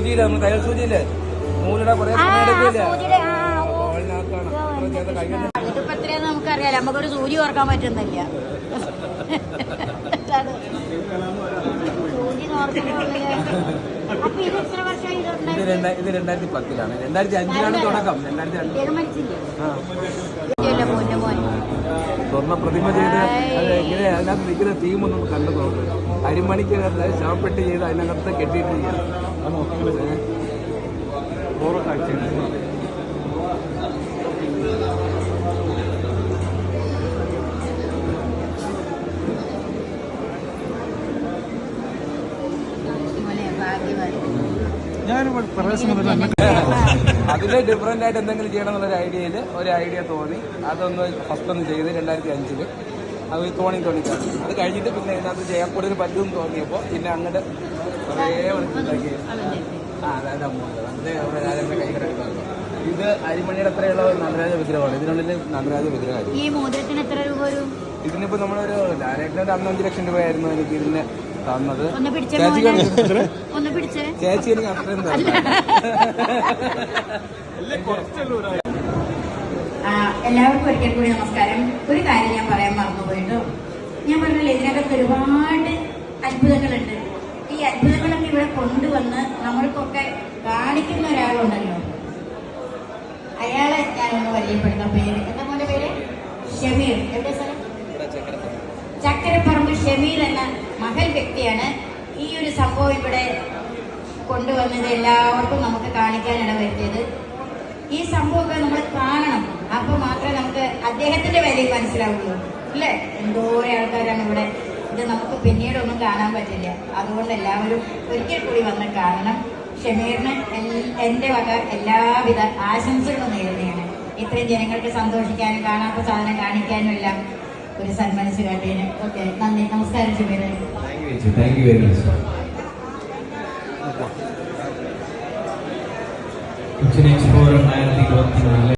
സൂചിയില്ല? നമ്മൾ തയ്യൽ സൂചിയില്ലേ? നൂലിടാൻ കുറെ സമയം എടുക്കില്ല? ഇതിപ്പോ എത്രയാന്ന് നമുക്കറിയാലോ. നമുക്കൊരു സൂചി ഓർക്കാൻ പറ്റുന്നില്ല. ഇത് രണ്ടായിരത്തി പത്തിലാണ് രണ്ടായിരത്തി അഞ്ചിലാണ് തുടക്കം. രണ്ടായിരത്തി അഞ്ച്. സ്വർണ പ്രതിമ ചെയ്ത് എങ്ങനെയാ ഇങ്ങനെ അതിനകത്ത് നിൽക്കുന്ന തീമൊന്നും കണ്ടു നോക്കും. അരിമണിക്കകത്ത് ശവപ്പെട്ടി ചെയ്ത് അതിനകത്ത് കെട്ടിയിട്ടില്ല ഓരോ കാഴ്ചയാണ്. അതിൽ ഡിഫറെന്റ് ആയിട്ട് എന്തെങ്കിലും ചെയ്യണം എന്നൊരു ഐഡിയയിൽ ഒരു ഐഡിയ തോന്നി. അതൊന്ന് ഫസ്റ്റ് ഒന്ന് ചെയ്ത് രണ്ടായിരത്തി അഞ്ചിൽ. അത് തോണി തോണി അത് കഴിഞ്ഞിട്ട് പിന്നെ ഇതിനകത്ത് ചെയ്യാൻ കൂടുതൽ പറ്റുമെന്ന് തോന്നിയപ്പോൾ പിന്നെ അങ്ങോട്ട് കുറേ മനസ്സിലാക്കി ആ അതായത് അമ്മൂമ്മ അതിന്റെ അവിടെ കൈ കിടക്കുന്നത് ഇത് അരിമണിയുടെ അത്രയുള്ള നടരാജ വിഗ്രഹമാണ്. ഇതിനുള്ളിൽ നടരാജ വിഗ്രഹമാണ് ഈ മോതിരത്തിന് എത്ര രൂപ വരും? ഇതിനിപ്പോ നമ്മളൊരു ഡയറക്ടറുടെ അന്ന് അഞ്ച് ലക്ഷം രൂപയായിരുന്നു എനിക്ക് ഇതിന് തന്നത്. ഒന്ന് പിടിച്ചേ ഒന്ന് പിടിച്ചേ. ചേച്ചി എനിക്ക് അത്രയും എല്ലാവർക്കും ഒരിക്കൽ കൂടി നമസ്കാരം. ഒരു കാര്യം ഞാൻ പറയാം ഞാൻ ഇതിനകത്ത് ഒരുപാട് അത്ഭുതങ്ങളുണ്ട്. ഈ അത്ഭുതങ്ങളൊക്കെ ഇവിടെ കൊണ്ടുവന്ന് നമ്മൾക്കൊക്കെ കാണിക്കുന്ന ഒരാളുണ്ടല്ലോ. അയാളെ ഞാനൊന്ന് പരിചയപ്പെടുത്താം. പേര്? എന്താ മോന്റെ പേര്? ഷമീർ. എവിടെ സ്ഥലം ചക്കരപ്പറമ്പ്. ഷമീർ എന്ന മഹൽ വ്യക്തിയാണ്. ഈ ഒരു സംഭവം ഇവിടെ കൊണ്ടുവന്നത് എല്ലാവർക്കും നമുക്ക് കാണിക്കാൻ ഇടവരുത്തിയത് ഈ സംഭവമൊക്കെ നമ്മൾ കാണണം. അപ്പൊ മാത്രമേ നമുക്ക് അദ്ദേഹത്തിന്റെ വിലയും മനസ്സിലാവുള്ളൂ. അല്ലേ? എന്തോരം ആൾക്കാരാണ് ഇവിടെ ഇത് നമുക്ക് പിന്നീടൊന്നും കാണാൻ പറ്റില്ല. അതുകൊണ്ട് എല്ലാവരും ഒരിക്കൽ കൂടി വന്ന് കാണണം. ഷമീറിന് എന്റെ എന്റെ വക എല്ലാവിധ ആശംസകളും നേരുന്നതാണ് ഇത്രയും ജനങ്ങൾക്ക് സന്തോഷിക്കാനും കാണാത്ത സാധനം കാണിക്കാനും എല്ലാം ഒരു സന്മനസ് കാട്ടിയതിന്. ഓക്കെ നന്ദി. നമസ്കാരം ഷമീറിന് you very much. ഉച്ചനേച്ച് ഫോറം ആയിരത്തി ഇരുപത്തി നാലിലെ